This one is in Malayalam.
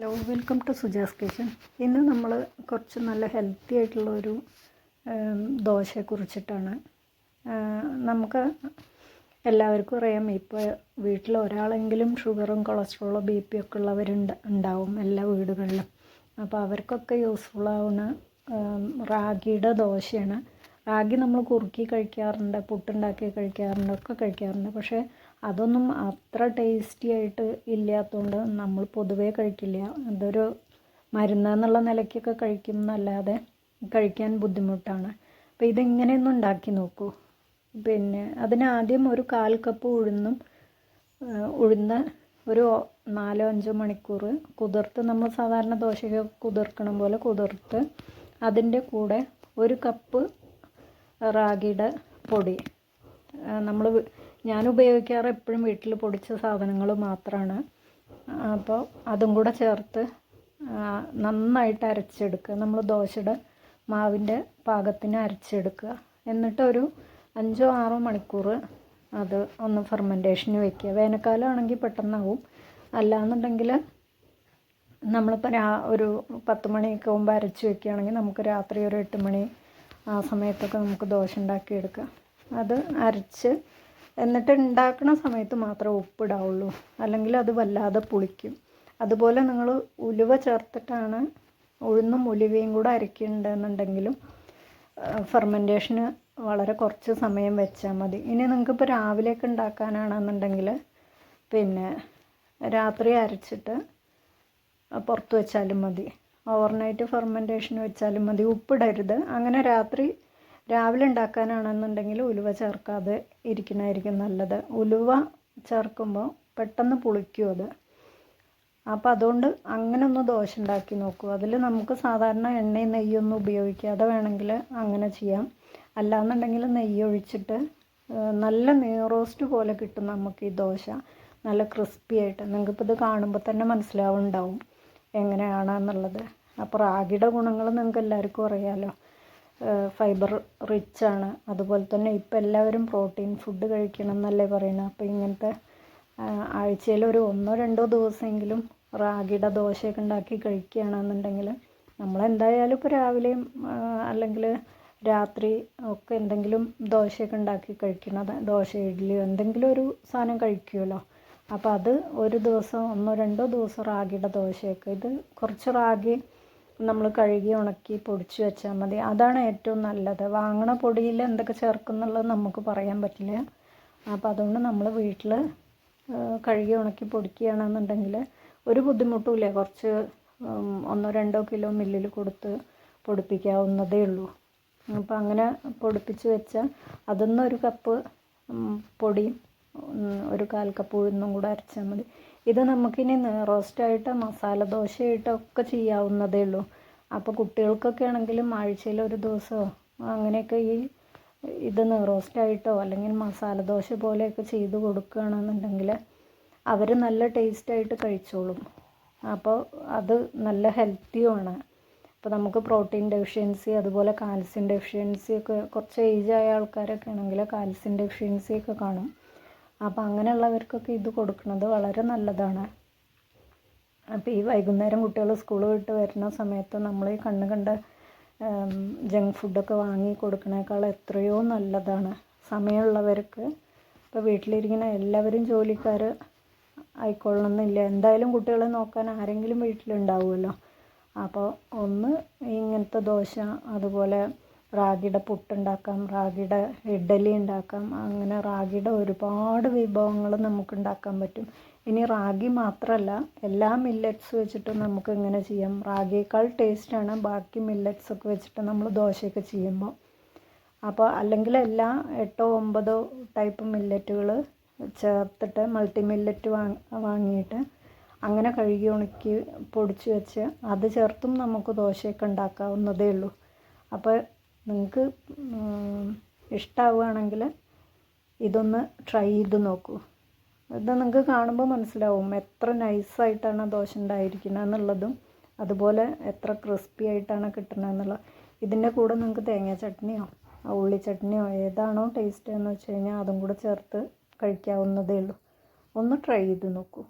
Hello welcome to Suja's kitchen ഇന്ന് നമ്മൾ കുറച്ച് നല്ല ഹെൽത്തി ആയിട്ടുള്ള ഒരു ദോശയെ കുറിച്ചിട്ടാണ്. നമുക്ക് എല്ലാവർക്കും അറിയാം ഇപ്പോൾ വീട്ടിൽ ഒരാളെങ്കിലും ഷുഗറും കൊളസ്ട്രോളും ബി പി ഒക്കെ ഉള്ളവരുണ്ട് ഉണ്ടാവും എല്ലാ വീടുകളിലും. അപ്പോൾ അവർക്കൊക്കെ യൂസ്ഫുൾ ആവുന്ന റാഗിയുടെ ദോശയാണ്. റാഗി നമ്മൾ കുറുക്കി കഴിക്കാറുണ്ട് പുട്ടുണ്ടാക്കി കഴിക്കാറുണ്ട് ഒക്കെ കഴിക്കാറുണ്ട്. പക്ഷേ അതൊന്നും അത്ര ടേസ്റ്റി ആയിട്ട് ഇല്ലാത്തതുകൊണ്ട് നമ്മൾ പൊതുവേ കഴിക്കില്ല. അതൊരു മരുന്ന് എന്നുള്ള നിലയ്ക്കൊക്കെ കഴിക്കും എന്നല്ലാതെ കഴിക്കാൻ ബുദ്ധിമുട്ടാണ്. അപ്പോൾ ഇതെങ്ങനെയൊന്നും ഉണ്ടാക്കി നോക്കൂ. പിന്നെ അതിനാദ്യം ഒരു കാൽ കപ്പ് ഉഴുന്നും ഉഴുന്ന് ഒരു നാലോ അഞ്ചോ മണിക്കൂർ കുതിർത്ത് നമ്മൾ സാധാരണ ദോശയ്ക്ക് കുതിർക്കണം പോലെ കുതിർത്ത് അതിന്റെ കൂടെ ഒരു കപ്പ് റാഗിയുടെ പൊടി. നമ്മൾ ഞാൻ ഉപയോഗിക്കാറ് എപ്പോഴും വീട്ടിൽ പൊടിച്ച സാധനങ്ങൾ മാത്രമാണ് അപ്പോൾ അതും കൂടെ ചേർത്ത് നന്നായിട്ട് അരച്ചെടുക്കുക. നമ്മൾ ദോശയുടെ മാവിന്റെ പാകത്തിന് അരച്ചെടുക്കുക. എന്നിട്ട് ഒരു അഞ്ചോ ആറോ മണിക്കൂർ അത് ഒന്ന് ഫെർമെന്റേഷന് വെക്കുക. വേനൽക്കാലമാണെങ്കിൽ പെട്ടെന്നാവും. അല്ലാന്നുണ്ടെങ്കിൽ നമ്മളിപ്പോൾ രാ ഒരു പത്ത് മണിയൊക്കെ മുമ്പ് അരച്ച് വെക്കുകയാണെങ്കിൽ നമുക്ക് രാത്രി ഒരു എട്ട് മണി ആ സമയത്തൊക്കെ നമുക്ക് ദോശ ഉണ്ടാക്കിയെടുക്കാം. അത് അരച്ച് എന്നിട്ട് ഉണ്ടാക്കുന്ന സമയത്ത് മാത്രമേ ഉപ്പിടാവുള്ളൂ. അല്ലെങ്കിൽ അത് വല്ലാതെ പുളിക്കും. അതുപോലെ നിങ്ങൾ ഉലുവ ചേർത്തിട്ടാണ് ഉഴുന്നും ഉലുവയും കൂടെ അരയ്ക്കുന്നുണ്ടെന്നുണ്ടെങ്കിലും ഫെർമെന്റേഷന് വളരെ കുറച്ച് സമയം വെച്ചാൽ മതി. ഇനി നിങ്ങൾക്കിപ്പോൾ രാവിലെയൊക്കെ ഉണ്ടാക്കാനാണെന്നുണ്ടെങ്കിൽ പിന്നെ രാത്രി അരച്ചിട്ട് പുറത്ത് വെച്ചാലും മതി. ഓവർനൈറ്റ് ഫെർമെന്റേഷന് വെച്ചാലും മതി. ഉപ്പിടരുത്. അങ്ങനെ രാത്രി രാവിലെ ഉണ്ടാക്കാനാണെന്നുണ്ടെങ്കിൽ ഉലുവ ചേർക്കാതെ ഇരിക്കണമായിരിക്കും നല്ലത്. ഉലുവ ചേർക്കുമ്പോൾ പെട്ടെന്ന് പുളിക്കും അത്. അപ്പോൾ അതുകൊണ്ട് അങ്ങനെ ഒന്ന് ദോശ ഉണ്ടാക്കി നോക്കൂ. അതിൽ നമുക്ക് സാധാരണ എണ്ണയും നെയ്യൊന്നും ഉപയോഗിക്കാതെ വേണമെങ്കിൽ അങ്ങനെ ചെയ്യാം. അല്ലാന്നുണ്ടെങ്കിൽ നെയ്യ് ഒഴിച്ചിട്ട് നല്ല നെയ്റോസ്റ്റ് പോലെ കിട്ടും നമുക്ക് ഈ ദോശ. നല്ല ക്രിസ്പി ആയിട്ട്. നിങ്ങൾക്കിപ്പോൾ ഇത് കാണുമ്പോൾ തന്നെ മനസ്സിലാവുന്നുണ്ടാവും എങ്ങനെയാണെന്നുള്ളത്. അപ്പോൾ റാഗിയുടെ ഗുണങ്ങൾ നിങ്ങൾക്ക് എല്ലാവർക്കും അറിയാമല്ലോ ഫൈബർ റിച്ച് ആണ്. അതുപോലെ തന്നെ ഇപ്പം എല്ലാവരും പ്രോട്ടീൻ ഫുഡ് കഴിക്കണം എന്നല്ലേ പറയുന്നത് അപ്പോൾ ഇങ്ങനത്തെ ആഴ്ചയിൽ ഒരു ഒന്നോ രണ്ടോ ദിവസമെങ്കിലും റാഗിയുടെ ദോശയൊക്കെ ഉണ്ടാക്കി കഴിക്കുകയാണെന്നുണ്ടെങ്കിൽ നമ്മളെന്തായാലും ഇപ്പോൾ രാവിലെയും അല്ലെങ്കിൽ രാത്രി ഒക്കെ എന്തെങ്കിലും ദോശയൊക്കെ ഉണ്ടാക്കി കഴിക്കണത് ദോശ ഇഡ്ഡലിയോ എന്തെങ്കിലും ഒരു സാധനം കഴിക്കുമല്ലോ അപ്പോൾ അത് ഒരു ദിവസം ഒന്നോ രണ്ടോ ദിവസം റാഗിയുടെ ദോശയൊക്കെ. ഇത് കുറച്ച് റാഗി നമ്മൾ കഴുകി ഉണക്കി പൊടിച്ച് വെച്ചാൽ മതി. അതാണ് ഏറ്റവും നല്ലത്. വാങ്ങണ പൊടിയിൽ എന്തൊക്കെ ചേർക്കുന്നുള്ളത് നമുക്ക് പറയാൻ പറ്റില്ല. അപ്പോൾ അതുകൊണ്ട് നമ്മൾ വീട്ടിൽ കഴുകി ഉണക്കി പൊടിക്കുകയാണെന്നുണ്ടെങ്കിൽ ഒരു ബുദ്ധിമുട്ടുമില്ല കുറച്ച് ഒന്നോ രണ്ടോ കിലോ മില്ലിൽ കൊടുത്ത് പൊടിപ്പിക്കാവുന്നതേ ഉള്ളൂ. അപ്പോൾ അങ്ങനെ പൊടിപ്പിച്ച് വെച്ചാൽ അതിൽ ഒരു കപ്പ് പൊടിയും ഒരു കാൽ കപ്പ് ഉഴുന്നും കൂടെ അരച്ചാൽ മതി. ഇത് നമുക്കിനി റോസ്റ്റായിട്ട് മസാല ദോശയായിട്ടോ ഒക്കെ ചെയ്യാവുന്നതേ ഉള്ളൂ. അപ്പോൾ കുട്ടികൾക്കൊക്കെ ആണെങ്കിലും ആഴ്ചയിൽ ഒരു ദിവസമോ അങ്ങനെയൊക്കെ ഈ ഇത് റോസ്റ്റായിട്ടോ അല്ലെങ്കിൽ മസാല ദോശ പോലെയൊക്കെ ചെയ്ത് കൊടുക്കുകയാണെന്നുണ്ടെങ്കിൽ അവർ നല്ല ടേസ്റ്റായിട്ട് കഴിച്ചോളും. അപ്പോൾ അത് നല്ല ഹെൽത്തിയുമാണ്. അപ്പോൾ നമുക്ക് പ്രോട്ടീൻ ഡെഫിഷ്യൻസി അതുപോലെ കാൽസ്യം ഡെഫിഷ്യൻസി ഒക്കെ കുറച്ച് ഏജ് ആയ ആൾക്കാരൊക്കെ ആണെങ്കിൽ കാൽസ്യം ഡെഫിഷ്യൻസി ഒക്കെ കാണും. അപ്പോൾ അങ്ങനെയുള്ളവർക്കൊക്കെ ഇത് കൊടുക്കുന്നത് വളരെ നല്ലതാണ്. അപ്പോൾ ഈ വൈകുന്നേരം കുട്ടികൾ സ്കൂൾ വിട്ട് വരുന്ന സമയത്ത് നമ്മൾ ഈ കണ്ണ് കണ്ട ജങ്ക് ഫുഡൊക്കെ വാങ്ങി കൊടുക്കണേക്കാൾ എത്രയോ നല്ലതാണ്. സമയമുള്ളവർക്ക് ഇപ്പോൾ വീട്ടിലിരിക്കുന്ന എല്ലാവരും ജോലിക്കാർ ആയിക്കൊള്ളണമെന്നില്ല എന്തായാലും കുട്ടികളെ നോക്കാൻ ആരെങ്കിലും വീട്ടിലുണ്ടാവുമല്ലോ. അപ്പോൾ ഒന്ന് ഇങ്ങനത്തെ ദോശ അതുപോലെ റാഗിയുടെ പുട്ടുണ്ടാക്കാം റാഗിയുടെ ഇഡലി ഉണ്ടാക്കാം അങ്ങനെ റാഗിയുടെ ഒരുപാട് വിഭവങ്ങൾ നമുക്ക് ഉണ്ടാക്കാൻ പറ്റും. ഇനി റാഗി മാത്രമല്ല എല്ലാ മില്ലറ്റ്സ് വെച്ചിട്ട് നമുക്ക് ഇങ്ങനെ ചെയ്യാം. റാഗിയേക്കാൾ ടേസ്റ്റാണ് ബാക്കി മില്ലറ്റ്സ് ഒക്കെ വെച്ചിട്ട് നമ്മൾ ദോശയൊക്കെ ചെയ്യുമ്പോൾ. അപ്പോൾ അല്ലെങ്കിൽ എല്ലാ എട്ടോ ഒമ്പതോ ടൈപ്പ് മില്ലറ്റുകൾ ചേർത്തിട്ട് മൾട്ടി മില്ലറ്റ് വാങ്ങി വാങ്ങിയിട്ട് അങ്ങനെ കഴുകി ഉണക്കി പൊടിച്ച് വെച്ച് അത് ചേർത്തും നമുക്ക് ദോശയൊക്കെ ഉണ്ടാക്കാവുന്നതേ ഉള്ളൂ. അപ്പോൾ നിങ്ങൾക്ക് ഇഷ്ടമാവുകയാണെങ്കിൽ ഇതൊന്ന് ട്രൈ ചെയ്ത് നോക്കൂ. ഇത് നിങ്ങൾക്ക് കാണുമ്പോൾ മനസ്സിലാവും എത്ര നൈസായിട്ടാണ് ദോശ ഉണ്ടായിരിക്കുന്നത് എന്നുള്ളതും അതുപോലെ എത്ര ക്രിസ്പി ആയിട്ടാണ് കിട്ടുന്നത് എന്നുള്ളത്. ഇതിന്റെ കൂടെ നിങ്ങൾക്ക് തേങ്ങ ചട്നിയോ ഉള്ളി ചട്നിയോ ഏതാണോ ടേസ്റ്റ് എന്ന് വെച്ച് കഴിഞ്ഞാൽ അതും കൂടെ ചേർത്ത് കഴിക്കാവുന്നതേ ഉള്ളൂ. ഒന്ന് ട്രൈ ചെയ്ത് നോക്കൂ.